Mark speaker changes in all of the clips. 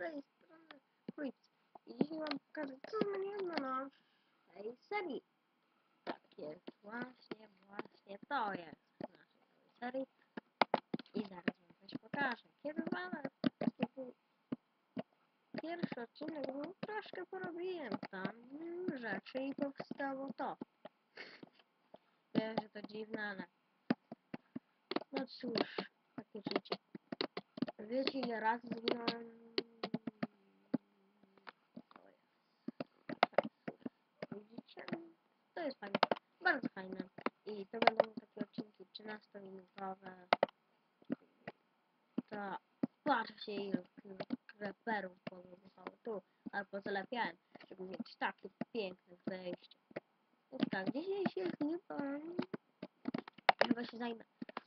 Speaker 1: tej strony. I dzisiaj wam pokażę, co zmieniłem na naszej serii. Tak jest, właśnie, właśnie to jest w naszej nowej serii. I zaraz wam coś pokażę. Kiedy wam pierwszy odcinek był, troszkę porobiłem tam rzeczy i powstało to. Wiem, że to dziwne, ale no cóż, takie życie. Wiecie ile razy zginąłem? O jest. Widzicie? To jest fajne. Bardzo fajne. I to będą takie odcinki 13-minutowe. To patrzcie ile kreperów pozostało tu. Ale pozalepiałem, żeby mieć takie piękne wejście. Tak, dzisiaj się chyba... Chyba się zajmę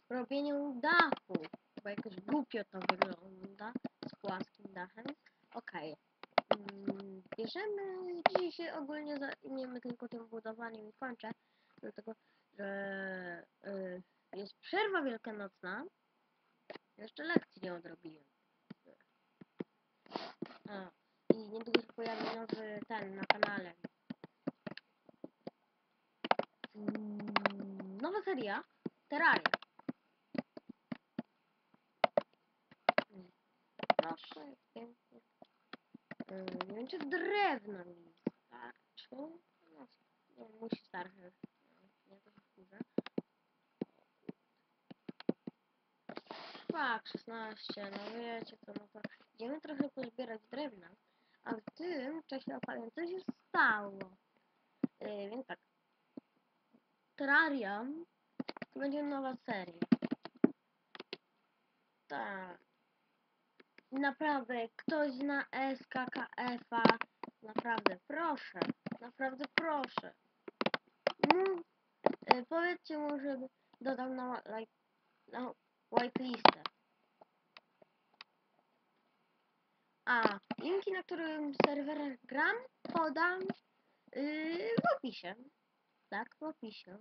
Speaker 1: robieniem dachu. Bo jakoś głupio to wygląda z płaskim dachem. Okej. Mm, bierzemy... Dzisiaj się ogólnie zajmiemy tylko tym budowaniem i kończę. Dlatego, że y, jest przerwa wielkanocna. Jeszcze lekcji nie odrobiłem. A, I niedługo się pojawi nowy ten na kanale. Mm, nowa seria Terraria. Mm, Proszę, pięknie. Yy, Nie wiem, czy drewno mi starczy. No, nie, musi starczyć. Nie, to się wkurzę. Tak, 16, no wiecie co, no to idziemy trochę pozbierać drewna, a w tym czasie opowiem, co się stało. Yy, więc tak, Terraria to będzie nowa seria. Tak. Naprawdę, ktoś zna SKKF-a, naprawdę proszę, naprawdę proszę. No, yy, powiedzcie mu, żeby dodał na, like, na whitelistę. A linki, na którym serwerach gram, podam yy, w opisie. Tak, w opisie.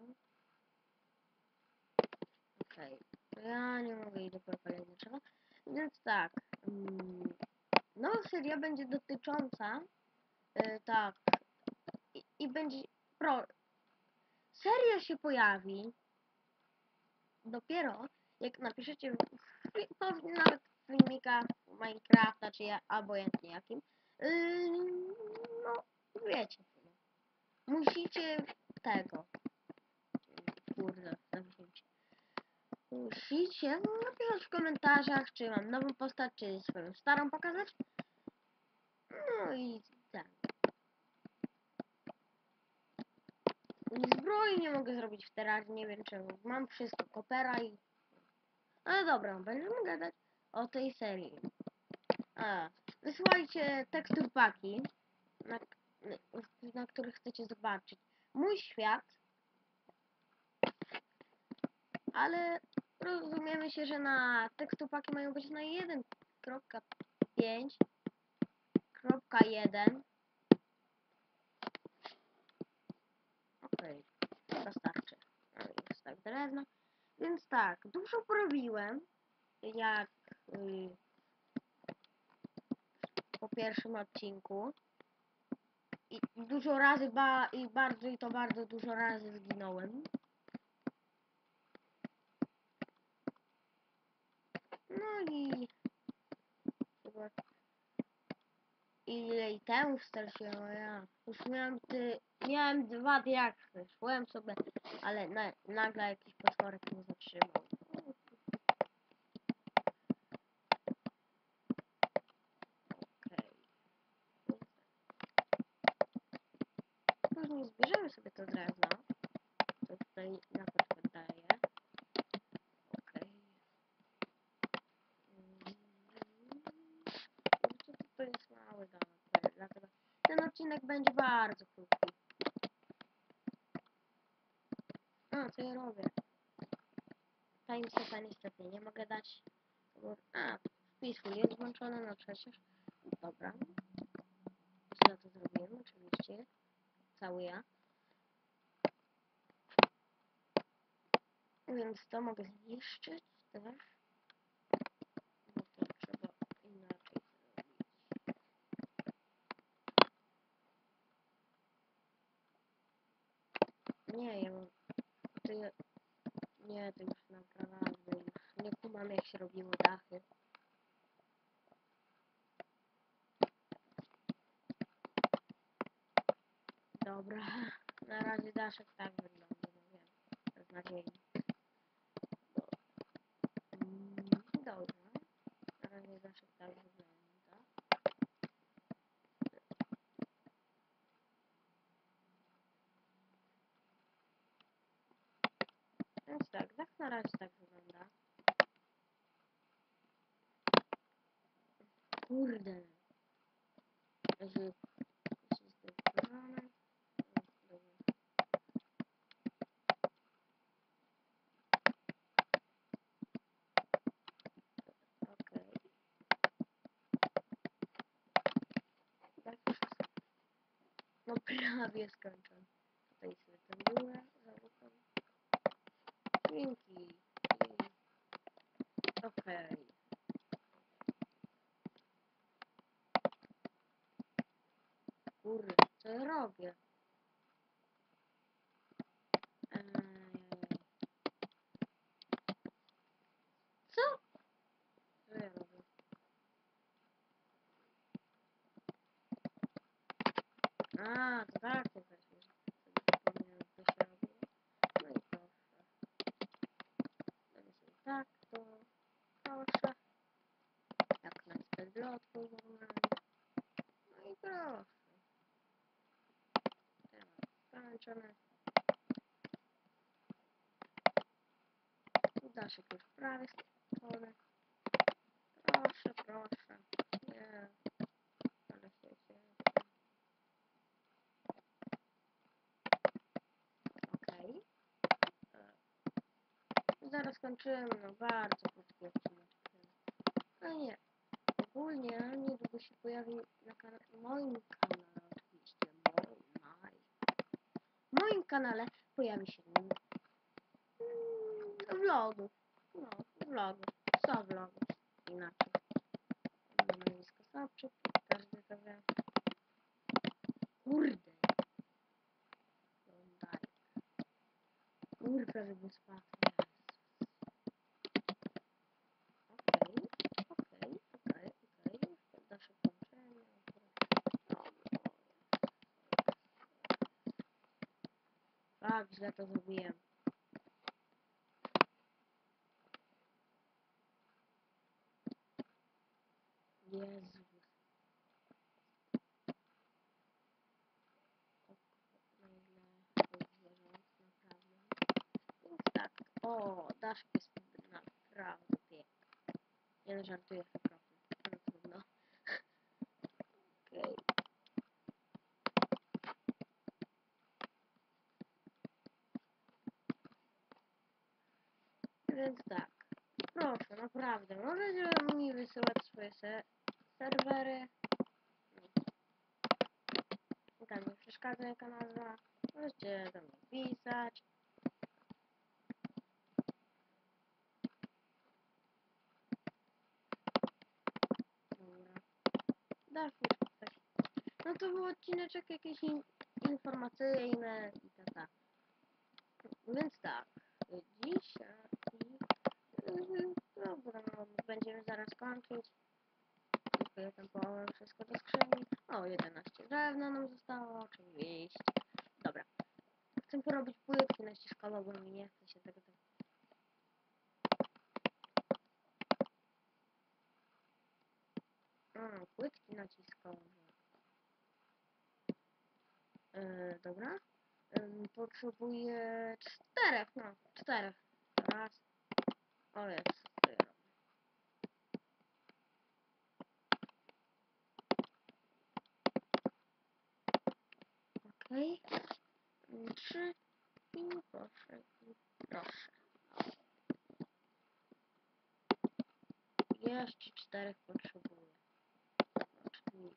Speaker 1: Okej, to ja nie mogę iść do trzeba. Więc tak, mm, nowa seria będzie dotycząca, yy, tak, i, i będzie, pro, seria się pojawi dopiero jak napiszecie w, w, pewnie nawet w filmikach Minecrafta, czy ja, obojętnie jakim, yy, no wiecie, musicie tego, kurde, zamknięcie. Musicie napisać w komentarzach, czy mam nową postać, czy swoją starą pokazać. No i tak. Zbroi nie mogę zrobić w terrarii, nie wiem czemu. Mam wszystko, kopera i... Ale dobra, będziemy gadać o tej serii. A, wysłajcie tekstur paki, na, na których chcecie zobaczyć mój świat. Ale rozumiemy się, że na tekstupaki mają być na 1.5.1 Okej, chyba starczy. No i jest tak drewno. Więc tak, dużo porobiłem, jak y, po pierwszym odcinku. I dużo razy, ba i bardzo i to bardzo dużo razy zginąłem. No i i temu straciłem, ja już miałem, ty, miałem dwa diakty, szłem sobie, ale na, nagle jakiś potworek mnie zatrzymał. Okej. Później zbierzemy sobie to drewno, co tutaj na przykład daje. Okej. Mm. Co to jest mały domek, dlatego ten odcinek będzie bardzo krótki. A, co ja robię? Timestepa niestety nie mogę dać. A, wpisuj jest włączony, no przecież. Dobra. Źle to zrobiłem, oczywiście cały Więc to mogę zniszczyć też. Bo to trzeba inaczej zrobić. Nie, ja mam... Ty... Nie, to już naprawdę już nie kumam jak się robiło dachy. Dobra, na razie daszek tak wygląda, no wiem, beznadziejnie. Do- Mm, Dobra, na razie daszek tak wygląda. Więc tak, dach na razie tak wygląda. Kurde. Jezu, jeśli zdecydowany. Dobra. Okej. Tak już jest. No prawie skończony. Tutaj sobie tę górę zarucham. Dzięki. Okej. Kurde, co robię? Ej. Co? Co ja robię? A, to tak to właśnie. Zapomniałem, co się robiło. No i proszę. Będę sobie tak to. Proszę. Jak No i proszę. Teraz skończone. Daszek już prawie skończony. Proszę, proszę. Nie. Ale się cieszę. Okej. E, Zaraz kończymy, no bardzo krótki odcinek. No nie. Ogólnie niedługo się pojawi na kana moim kanale oczywiście. Moim, moim kanale pojawi się mm, vlogu. No, vlogu. Co vlogu? Inaczej. Nazwisko Sobczyk. Każdy to wie. Kurde. Kurde, prawie bym spadł. Okej, okej, okej, okej. Dalsze połączenie. Tak, źle to zrobiłem. Jezu. O, na ile to zwierząt, naprawdę. Więc tak, o, daszek jest naprawdę piękny. Nie no, żartuję, okropny. No trudno. Okej. Więc tak, proszę, naprawdę, możecie mi wysyłać swoje se serwery. Tam nie przeszkadza jaka nazwa. Możecie do mnie pisać. Dobra. No to był odcineczek jakiś in i tak tak. Więc tak, dzisiaj... Yy, Dobra, no będziemy zaraz kończyć. Dziękuję tam połowę wszystko do skrzyni. O, 11 drewna nam zostało, oczywiście. Dobra. Chcę porobić płytki naciskowe, bo mi nie chce się tego tak... A, płytki naciskowe. Yy, dobra. Ym, potrzebuję czterech, no, czterech. Raz. O, jest. co ja robię? Okej. Ym, Trzy. I proszę, i proszę. Jeszcze czterech potrzebuję. Oczywiście.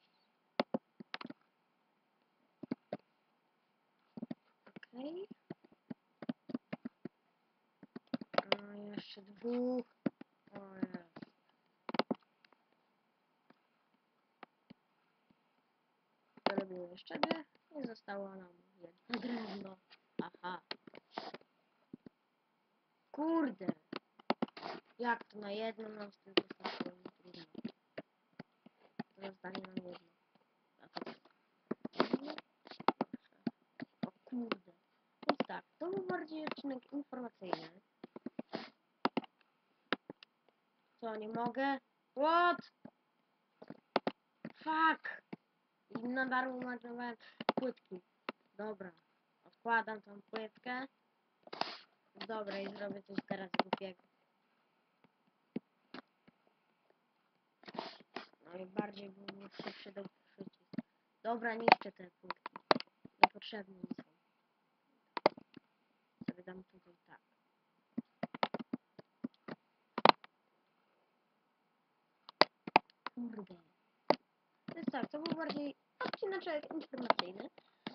Speaker 1: Okej. A jeszcze dwóch. O jest. Zrobiłem jeszcze dwie i zostało nam jedno drewno. Aha. Kurde. Jak to na jedno nam z tym zostało? Trudno. To zostanie nam jedno. A to. O kurde. Więc tak, to był bardziej odcinek informacyjny. Co, nie mogę? What? Fuck! I na darmo marnowałem płytki. Dobra. Odkładam tą płytkę. Dobra, i zrobię coś teraz głupiego. Bardziej by mi się przydał przycisk. Dobra, niszczę te płytki. Niepotrzebne są. Sobie dam tutaj tak. Kurde. Więc tak, to był bardziej odcineczek informacyjny.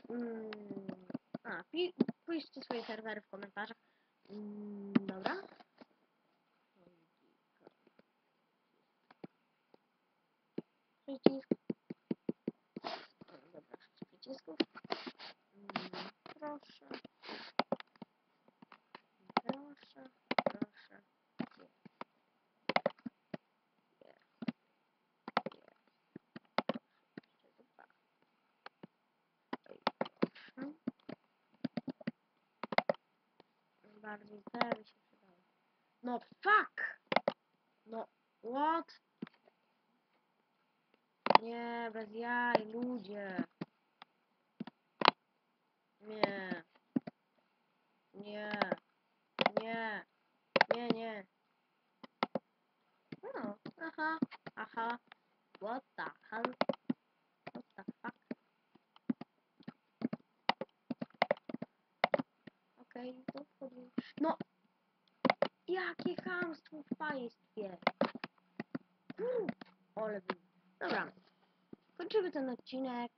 Speaker 1: Mm, a, pi piszcie swoje serwery w komentarzach. Mm, dobra. O, dobra, z przycisków. Proszę. Proszę, proszę. Bardziej by się przydały. No fuck! No, what? Nie, bez jaj, ludzie. Nie. Nie. Nie. Nie, nie. No, aha, aha. What the hell? What the fuck? Okej, to wchodzi. No! Jakie chamstwo w państwie! Ale był. Dobra. Kończymy ten odcinek.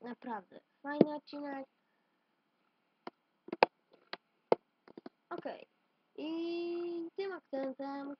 Speaker 1: Naprawdę. Fajny odcinek. Okej. I tym akcentem